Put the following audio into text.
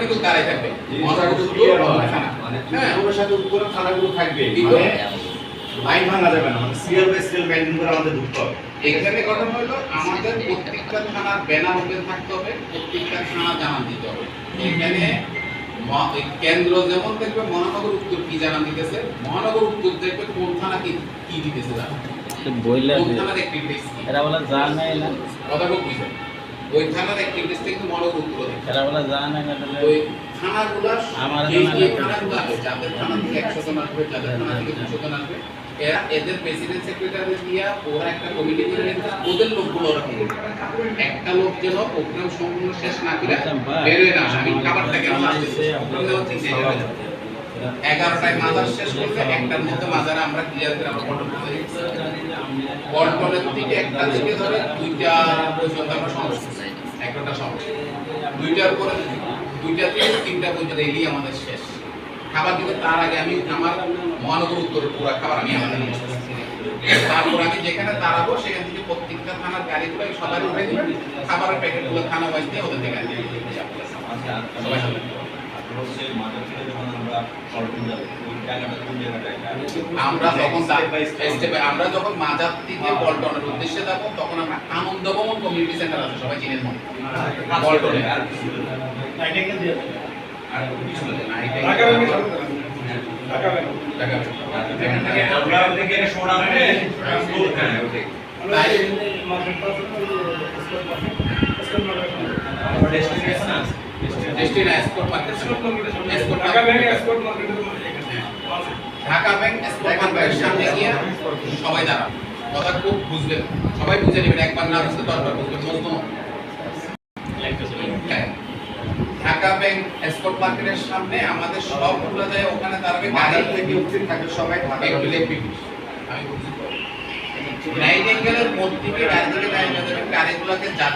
কিন্তু দাঁড়ায় থাকবে। মহানগর উত্তর থানা। হ্যাঁ। উপরে থানাগুলো থাকবে। কিন্তু মানে লাইন ভাঙা যাবে না। মানে সিরিয়াল বাই সিরিয়াল করে আমাদের ঢুকতে হবে। এখানে ঘটনা হলো আমাদের প্রত্যেকটা থানার ব্যানার ওপেন থাকতে হবে প্রত্যেকটা থানা জানান দিতে হবে। এখানে কেন্দ্র যেমন দেখবে মহানগর উত্তর কি জানান দিতেছে? মহানগর উত্তর দেখবে কোন থানা কি কি দিতেছে জানান। বইলা এরা বলে না। কথা খুব বুঝে। ওই থানার অ্যাক্টিভিটিস কিন্তু মহানগর উত্তর দেখবে এরা বলে যা নাই না ওই থানাগুলা আমার জানা যে। থানাগুলো আছে যাদের থানা থেকে একশো জন আসবে যাদের থানা থেকে দুশো জন আসবে এরা এদের প্রেসিডেন্ট সেক্রেটারি দিয়া ওরা একটা কমিটি করে ওদের লোকগুলো ওরা একটা লোক যেন প্রোগ্রাম সম্পূর্ণ শেষ না করে আচ্ছা। বেরোয় না। আমি খাবারটা কেমন আসতেছে এগারোটায় মাজার শেষ করলে একটার মধ্যে মাজারে আমরা ক্লিয়ার করে আমরা কন্ট্রোল করে কন্ট্রোলের থেকে একটা থেকে ধরে দুইটা পর্যন্ত আমরা সমস্যা একটা সমস্যা দুইটার পরে দুইটা থেকে তিনটা পর্যন্ত এলেই আমাদের শেষ। খাবার দিবে তার আগে আমি আমার মহানগর উত্তর পুরো খাবার আমি আমাদের তারপর আমি যেখানে দাঁড়াবো সেখান থেকে প্রত্যেকটা থানার গাড়িগুলো সবাই উঠে দিই খাবারের প্যাকেটগুলো থানা ওয়াইজ ওদের থেকে আনিয়ে দিই। সবাই সবাই। আমরা যখন স্টেপে আমরা যখন মাজার থেকে পল্টনের উদ্দেশ্যে যাব তখন আমরা আনন্দ কমিউনিটি সেন্টার আছে সবাই চিনেন মনে পল্টনে আর কিছু না, এটাই- ঢাকা ব্যাংকে সব ঢাকা ব্যাংক ঢাকা ব্যাংক। এখান থেকে। Market Dhaka bank market export মার্কেটের ঢাকা ব্যাংক এসকোর্ট মার্কেটের সামনে গিয়ে সবাই দাঁড়ান কথা খুব বুঝবেন সবাই বুঝে নেবেন একবার না বুঝতে দশবার বুঝবেন মস্ত। ঢাকা ব্যাংক এসকোর্ট মার্কেটের সামনে আমাদের সবগুলো যায় ওখানে দাঁড়াবে। গাড়ি থেকে উপস্থিত থাকে সবাই ঢাকা আমি বুঝতে নাইটিঙ্গেলের মধ্যে গাড়ি থেকে গাড়িগুলোকে যার